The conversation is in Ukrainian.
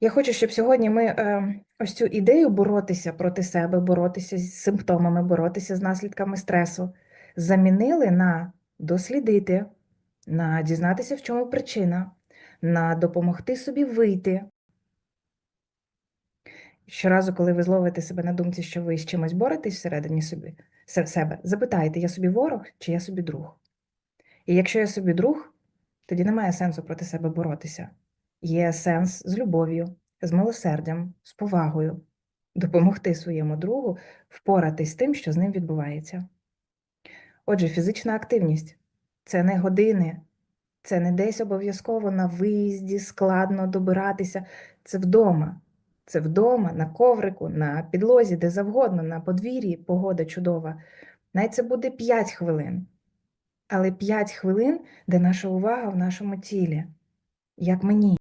Я хочу, щоб сьогодні ми е, ось цю ідею боротися проти себе, боротися з симптомами, боротися з наслідками стресу, замінили на дослідити, на дізнатися, в чому причина, на допомогти собі вийти. Щоразу, коли ви зловите себе на думці, що ви з чимось боретесь всередині собі, себе, запитайте, я собі ворог чи я собі друг? І якщо я собі друг, тоді немає сенсу проти себе боротися. Є сенс з любов'ю, з милосердям, з повагою допомогти своєму другу впоратись з тим, що з ним відбувається. Отже, фізична активність це не години, це не десь обов'язково на виїзді, складно добиратися. Це вдома. Це вдома, на коврику, на підлозі, де завгодно, на подвір'ї, погода чудова. Навіть це буде 5 хвилин. Але 5 хвилин, де наша увага в нашому тілі, як мені.